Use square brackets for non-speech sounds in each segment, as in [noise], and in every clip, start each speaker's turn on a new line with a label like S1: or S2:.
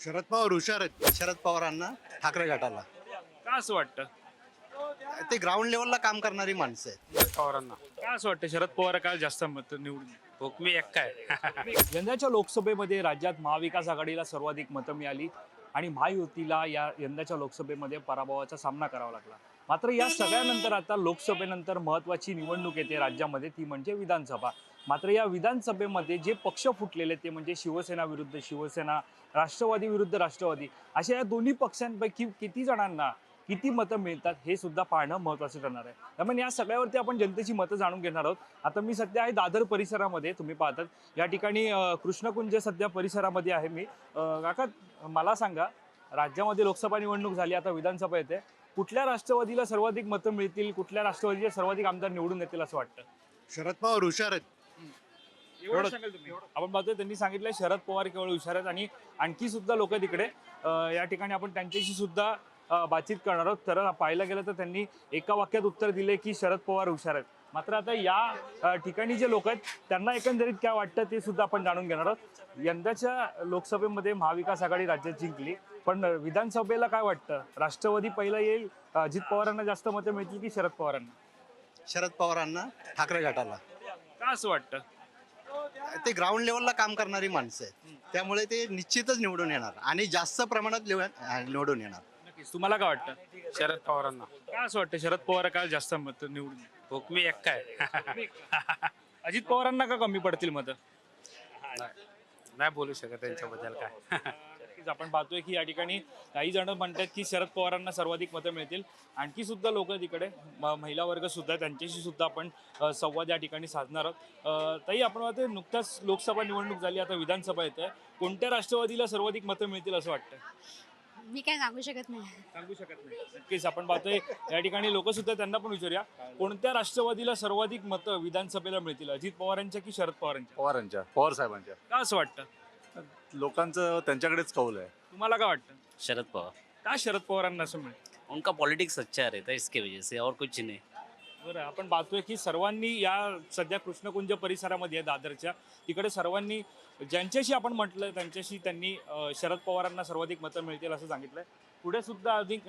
S1: शरद पवार हुशार आहेत. शरद पवारांना ठाकरे गटाला.
S2: का असं वाटतं?
S1: ते ग्राउंड लेवलला काम करणारी माणसं आहेत.
S3: पवारांना.
S2: का असं वाटतं शरद पवार काय जास्त मत निवडून
S3: हुकमी एक काय
S2: यंदाच्या लोकसभेमध्ये राज्यात महाविकास आघाडीला सर्वाधिक मतं मिळाली आणि महायुतीला या यंदाच्या लोकसभेमध्ये पराभवाचा सामना करावा लागला. मात्र या सगळ्यानंतर आता लोकसभेनंतर महत्वाची निवडणूक येते राज्यामध्ये ती म्हणजे विधानसभा. मात्र या विधानसभेमध्ये जे पक्ष फुटलेले ते म्हणजे शिवसेना विरुद्ध शिवसेना राष्ट्रवादी विरुद्ध राष्ट्रवादी अशा या दोन्ही पक्षांपैकी किती जणांना किती मतं मिळतात हे सुद्धा पाहणं महत्त्वाचं ठरणार आहे. त्यामुळे या सगळ्यावरती आपण जनतेची मतं जाणून घेणार आहोत. आता मी सध्या आहे दादर परिसरामध्ये तुम्ही पाहतात. या ठिकाणी कृष्णकुंज सध्या परिसरामध्ये आहे मी. काका मला सांगा राज्यामध्ये लोकसभा निवडणूक झाली आता विधानसभा येते. कुठल्या राष्ट्रवादीला सर्वाधिक मतं मिळतील कुठल्या राष्ट्रवादीचे सर्वाधिक आमदार निवडून येतील असं वाटतं?
S1: शरद पवार हुशार आहेत.
S2: एवढं सांगाल तुम्ही? आपण पाहतोय त्यांनी सांगितलं शरद पवार केवळ हुशार आहेत आणि आणखी सुद्धा लोक तिकडे या ठिकाणी आपण त्यांच्याशी सुद्धा बातचीत करणार आहोत. तर पाहायला गेलं तर त्यांनी एका वाक्यात उत्तर दिले की शरद पवार हुशार आहेत. मात्र आता या ठिकाणी जे लोक आहेत त्यांना एकंदरीत काय वाटतं ते सुद्धा आपण जाणून घेणार आहोत. यंदाच्या लोकसभेमध्ये महाविकास आघाडी राज्यात जिंकली पण विधानसभेला काय वाटतं? राष्ट्रवादी पहिलं येईल अजित पवारांना जास्त मतं मिळतील की शरद पवारांना?
S1: शरद पवारांना ठाकरे गटाला.
S2: का असं वाटतं?
S1: ते ग्राउंड लेवलला काम करणारी माणसं आहेत. त्यामुळे ते निश्चितच निवडून येणार आणि जास्त प्रमाणात निवडून येणार.
S2: नक्कीच. तुम्हाला काय वाटतं?
S3: शरद पवारांना.
S2: काय असं वाटतं? शरद पवार काय जास्त मत निवडून
S3: हुकमी एक काय? [laughs]
S2: अजित पवारांना का कमी पडतील मत?
S3: नाही बोलू शकत त्यांच्याबद्दल काय. [laughs]
S2: नक्कीच आपण पाहतोय की या ठिकाणी काही जण म्हणतात की शरद पवारांना सर्वाधिक मतं मिळतील. आणखी सुद्धा लोक तिकडे महिला वर्ग सुद्धा त्यांच्याशी सुद्धा आपण संवाद या ठिकाणी साधणार आहोत. ताई आपण पाहतोय नुकताच लोकसभा निवडणूक झाली आता विधानसभा येते कोणत्या राष्ट्रवादीला सर्वाधिक मतं मिळतील असं वाटतं
S4: मी काय सांगू शकत नाही.
S2: सांगू शकत नाही. नक्कीच आपण पाहतोय या ठिकाणी लोक सुद्धा त्यांना पण विचारूया. कोणत्या राष्ट्रवादीला सर्वाधिक मतं विधानसभेला मिळतील? अजित पवारांच्या की शरद पवारांच्या?
S5: पवारांच्या. पवार साहेबांच्या.
S2: का असं वाटतं?
S5: लोकांचं त्यांच्याकडेच कौल आहे.
S2: तुम्हाला काय वाटतं?
S6: शरद पवार.
S2: का शरद पवारांना असं मिळेल
S6: उनका पॉलिटिक्स अच्छा रहता है इसके वजह से और कुछ नहीं.
S2: बरं आपण पाहतोय की सर्वांनी या सध्या कृष्णकुंज परिसरामध्ये आहे दादरच्या. तिकडे सर्वांनी ज्यांच्याशी आपण म्हटलं त्यांच्याशी त्यांनी अं, शरद पवारांना सर्वाधिक मतं मिळतील असं सांगितलंय. पुढे सुद्धा अधिक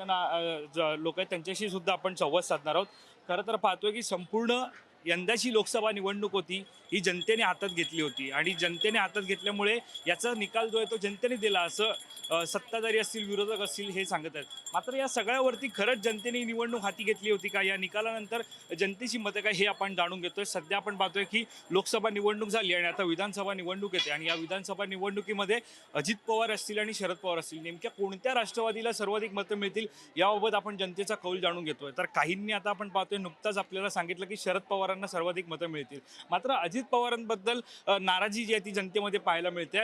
S2: लोक आहेत त्यांच्याशी सुद्धा आपण संवाद साधणार आहोत. खरं तर पाहतोय की संपूर्ण यंदाची लोकसभा निवडणूक होती. ही जनतेने हातात घेतली होती. आणि जनतेने हातात घेतल्यामुळे याचा निकाल जो आहे तो जनतेने दिला असं सत्ताधारी असतील विरोधक असतील हे सांगत आहेत. मात्र या सगळ्यावरती खरंच जनतेने निवडणूक हाती घेतली होती का? या निकालानंतर जनतेची मतं काय हे आपण जाणून घेतोय. सध्या आपण पाहतोय की लोकसभा निवडणूक झाली आणि आता विधानसभा निवडणूक येते. आणि या विधानसभा निवडणुकीमध्ये अजित पवार असतील आणि शरद पवार असतील. नेमक्या कोणत्या राष्ट्रवादीला सर्वाधिक मतं मिळतील याबाबत आपण जनतेचा कौल जाणून घेतोय. तर काहींनी आता आपण पाहतोय नुकताच आपल्याला सांगितलं की शरद पवारांना सर्वाधिक मतं मिळतील. मात्र अजित पवारांबद्दल अ, नाराजी जी आहे ती जनतेमध्ये पाहायला मिळते.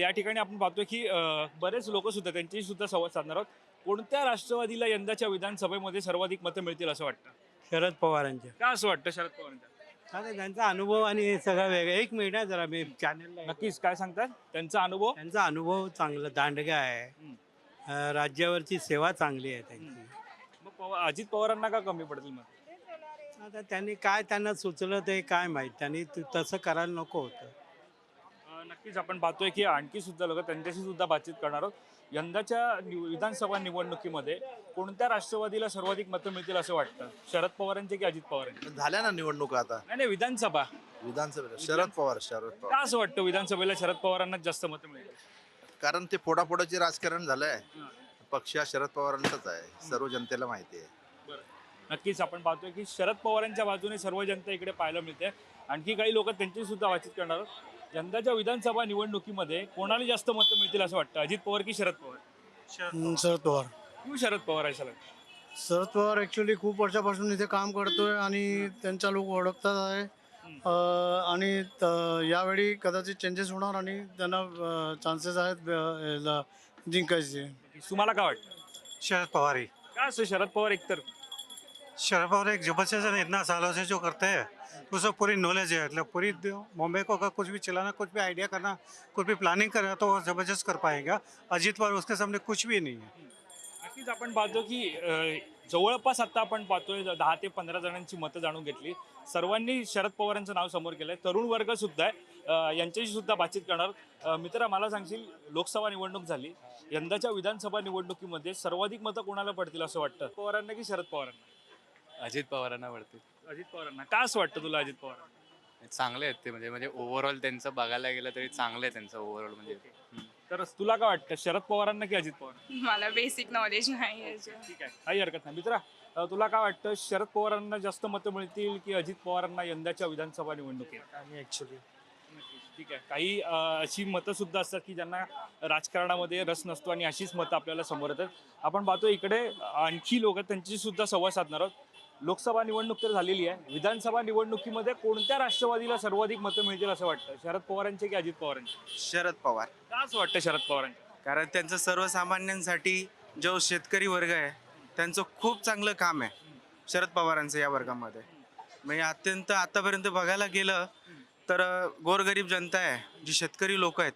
S2: या ठिकाणी आपण पाहतोय की बरेच लोक सुद्धा त्यांच्याशी सुद्धा संवाद साधणार आहोत. कोणत्या राष्ट्रवादीला यंदाच्या विधानसभेमध्ये सर्वाधिक मतं मिळतील असं वाटतं?
S7: शरद पवारांच्या.
S2: का असं वाटतं शरद पवारांच्या?
S7: आता त्यांचा अनुभव आणि हे सगळं वेगळं. एक मिनिट हा जरा मी चॅनलला
S2: नक्कीच. काय सांगतात? त्यांचा अनुभव?
S7: त्यांचा अनुभव चांगला दांडगा आहे. अं, राज्यावरची सेवा चांगली आहे त्यांची.
S2: मग पवा- अजित पवारांना का कमी पडतील मग?
S7: आता त्यांनी काय त्यांना सुचलं ते काय माहीत? त्यांनी त- तसं करायला नको होतं.
S2: अ, नक्कीच आपण पाहतोय की आणखी सुद्धा लोक त्यांच्याशी सुद्धा बातचीत करणार आहोत. यंदाच्या निव- विधानसभा निवडणुकीमध्ये कोणत्या राष्ट्रवादीला सर्वाधिक मतं मिळतील असं वाटतं? शरद पवारांचे की अजित पवारांचे?
S8: झाल्या ना निवडणूक आता.
S2: नाही नाही विधानसभा.
S8: विधानसभेला. शरद पवार शरद पवार.
S2: का असं वाटतं विधानसभेला शरद पवारांनाच जास्त मतं मिळतील?
S8: कारण ते फोडाफोडाचे राजकारण झालंय. पक्ष हा शरद पवारांचाच आहे. सर्व जनतेला माहिती आहे.
S2: नक्कीच आपण पाहतोय की शरद पवारांच्या बाजूने सर्व जनता इकडे पाहायला मिळते. आणखी काही लोक त्यांची सुद्धा बातचीत करणार आहोत. यंदाच्या विधानसभा निवडणुकीमध्ये कोणाला जास्त मतं मिळतील असं वाटतं? अजित पवार की शरद पवार?
S9: शरद पवार.
S2: किंवा शरद पवार आहे सलग.
S9: शरद पवार ॲक्च्युली खूप वर्षापासून इथे काम करतोय आणि त्यांच्या लोक ओळखतात आहे. आणि त- यावेळी कदाचित चेंजेस होणार आणि त्यांना चान्सेस आहेत जिंकायचे.
S2: तुम्हाला काय वाटतं?
S10: शरद पवार ही.
S2: का असं शरद पवार एकतर?
S10: शरद पवार एक जबरदस्त इतना सालों से जो करते हैं उसको पूरी नॉलेज है मतलब पूरी मुंबई को अगर कुछ भी चलाना कुछ भी आइडिया करना कुछ भी प्लानिंग करना तो वो जबरदस्त कर पाएगा। अजीत पवार उसके सामने कुछ भी नहीं है।
S2: नक्कीच आपण पाहतो की जवळपास आता आपण पाहतोय दहा ते पंधरा जणांची मतं जाणून घेतली. सर्वांनी शरद पवारांचं नाव समोर केलं आहे तरुण वर्ग सुद्धा आहे. यांच्याशी सुद्धा बातचीत करणार. मित्र मित्रा मला सांगशील लोकसभा निवडणूक झाली. यंदाच्या विधानसभा निवडणुकीमध्ये सर्वाधिक मतं कोणाला पडतील असं वाटतं? पवारांना की शरद पवारांना?
S3: अजित पवारांना पडते
S2: अजित पवारांना. का असं वाटतं तुला अजित पवारांना?
S3: चांगले आहेत ते म्हणजे म्हणजे ओव्हरऑल त्यांचं बघायला गेलं तरी चांगलं आहे त्यांचं ओव्हरऑल म्हणजे. हम्म.
S2: तर तुला काय वाटतं? शरद पवारांना की अजित पवार
S4: मला बेसिक नॉलेज नाही याचं
S2: ठीक आहे. काही हरकत नाही. मित्रा अ, तुला काय वाटतं? शरद पवारांना जास्त मतं मिळतील की अजित पवारांना यंदाच्या विधानसभा निवडणुकीत? ठीक आहे. काही अ, अशी मतं सुद्धा असतात की ज्यांना राजकारणामध्ये रस नसतो आणि अशीच मतं आपल्याला समोर येतात. आपण पाहतो इकडे आणखी लोक त्यांची सुद्धा संवाद साधणार आहोत. लोकसभा निवडणूक तर झालेली आहे. विधानसभा निवडणुकीमध्ये कोणत्या राष्ट्रवादीला सर्वाधिक मतं मिळतील असं वाटतं? शरद पवारांचे की अजित पवारांचे?
S11: शरद पवार.
S2: का असं वाटतं शरद पवारांचे?
S11: कारण त्यांचं सर्वसामान्यांसाठी जो शेतकरी वर्ग आहे त्यांचं खूप चांगलं काम आहे शरद पवारांचं या वर्गामध्ये. म्हणजे अत्यंत आतापर्यंत बघायला गेलं तर गोरगरीब जनता आहे जी शेतकरी लोक आहेत.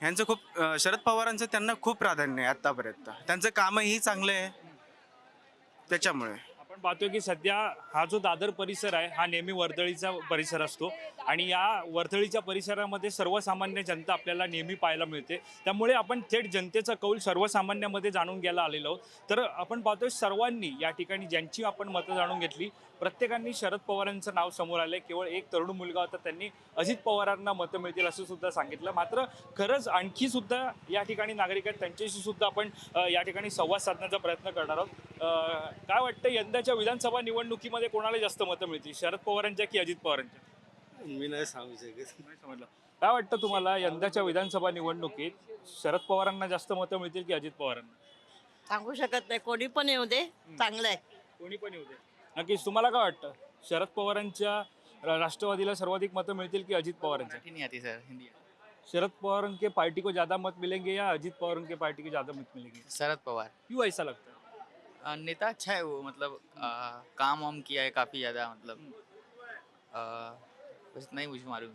S11: ह्यांचं खूप अं, शरद पवारांचं त्यांना खूप प्राधान्य आहे आतापर्यंत. त्यांचं कामही चांगलं आहे. त्याच्यामुळे.
S2: पाहतो पाहतोय की सध्या हा जो दादर परिसर आहे हा नेहमी वर्दळीचा परिसर असतो. आणि या वर्दळीच्या परिसरामध्ये सर्वसामान्य जनता आपल्याला नेहमी पाहायला मिळते. त्यामुळे आपण थेट जनतेचा कौल सर्वसामान्यामध्ये जाणून घ्यायला आलेलो आहोत. तर आपण पाहतोय सर्वांनी या ठिकाणी ज्यांची आपण मतं जाणून घेतली प्रत्येकांनी शरद पवारांचं नाव समोर आलंय. केवळ एक तरुण मुलगा होता त्यांनी अजित पवारांना मतं मिळतील असं सुद्धा सांगितलं. मात्र खरंच आणखी सुद्धा या ठिकाणी नागरिक आहेत त्यांच्याशी सुद्धा आपण या ठिकाणी संवाद साधण्याचा प्रयत्न करणार आहोत. काय वाटतं यंदाच्या विधानसभा निवडणुकीमध्ये कोणाला जास्त मतं मिळतील? शरद पवारांच्या की अजित पवारांच्या?
S7: मी नाही सांगू शकत.
S2: नाही समजलं. काय वाटतं तुम्हाला यंदाच्या विधानसभा निवडणुकीत शरद पवारांना जास्त मतं मिळतील की अजित पवारांना?
S4: सांगू शकत नाही. कोणी पण येऊ दे. चांगलं आहे.
S2: कोणी पण येऊ दे. नक्कीच तुम्हाला काय वाटतं? शरद पवारांच्या रा- राष्ट्रवादीला सर्वाधिक मतं मिळतील की अजित पवारांच्या?
S3: मराठी नहीं आती सर. हिंदी
S2: शरद पवार के पार्टी को ज्यादा मत मिलेंगे या अजित पवार के पार्टी को ज्यादा मत मिलेंगे?
S3: शरद पवार.
S2: क्यों ऐसा लगता है?
S3: अ, नेता अच्छा है वो मतलब अ, काम वाम किया है काफ़ी ज़्यादा मतलब। बस नहीं मुझे मालूम।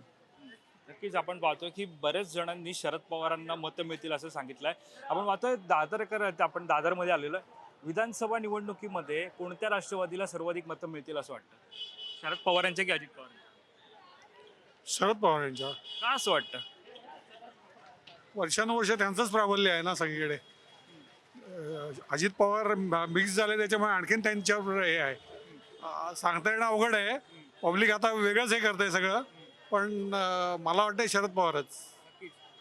S2: नक्कीच आपण पाहतोय की बरेच जणांनी शरद पवारांना मतं मिळतील असं सांगितलंय. आपण पाहतोय दादरकर आपण दादरमध्ये आलेलो आहे. विधानसभा निवडणुकीमध्ये कोणत्या राष्ट्रवादीला सर्वाधिक मतं मिळतील असं वाटतं? शरद पवारांच्या की अजित पवार
S10: शरद पवार यांच्या
S2: का असं वाटतं?
S10: वर्षानुवर्ष त्यांचंच प्राबल्य आहे ना सगळीकडे. अजित पवार मिक्स झाले त्याच्यामुळे आणखीन त्यांच्यावर हे आहे. सांगता येणं अवघड आहे. पब्लिक आता वेगळंच हे करतंय सगळं. पण मला वाटतंय शरद पवारच.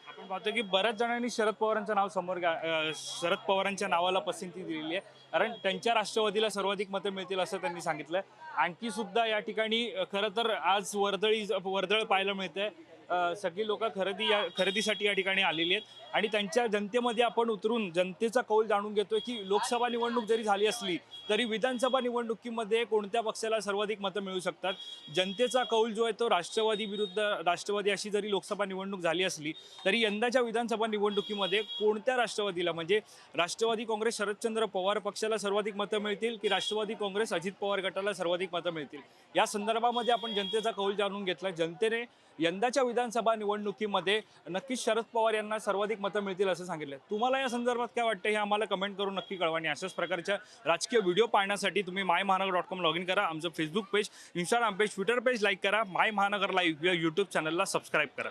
S2: आपण पाहतो की बऱ्याच जणांनी शरद पवारांचं नाव समोर गा- शरद पवारांच्या नावाला पसंती दिलेली आहे. कारण त्यांच्या राष्ट्रवादीला सर्वाधिक मतं मिळतील असं त्यांनी सांगितलं आणखी सुद्धा या ठिकाणी खरं तर आज वर्दळी वर्दळ पाहायला मिळते सगळी लोक खरेदी या खरेदीसाठी या ठिकाणी आलेली आहेत. आणि त्यांच्या जनतेमध्ये आपण उतरून जनतेचा कौल जाणून घेतोय की लोकसभा निवडणूक जरी झाली असली तरी विधानसभा निवडणुकीमध्ये कोणत्या पक्षाला सर्वाधिक मतं मिळू शकतात? जनतेचा कौल जो आहे तो राष्ट्रवादी विरुद्ध राष्ट्रवादी अशी जरी लोकसभा निवडणूक झाली असली तरी यंदाच्या विधानसभा निवडणुकीमध्ये कोणत्या राष्ट्रवादीला म्हणजे राष्ट्रवादी काँग्रेस शरदचंद्र पवार पक्षाला सर्वाधिक मतं मिळतील की राष्ट्रवादी काँग्रेस अजित पवार गटाला सर्वाधिक मतं मिळतील? या संदर्भामध्ये आपण जनतेचा कौल जाणून घेतला. जनतेने यंदाच्या विधानसभा निवडणुकीमध्ये नक्कीच शरद पवार यांना सर्वाधिक मतं मिळतील असं सांगितलं. तुम्हाला या संदर्भात काय वाटतं हे आम्हाला कमेंट करून नक्की कळवा आणि अशाच प्रकारच्या राजकीय व्हिडिओ पाहण्यासाठी तुम्ही माय महानगर डॉट कॉम लॉग इन करा. आमचं Facebook page Instagram page Twitter page like करा. माय महानगर लाईव्ह या यूट्यूब चॅनलला सबस्क्राईब करा.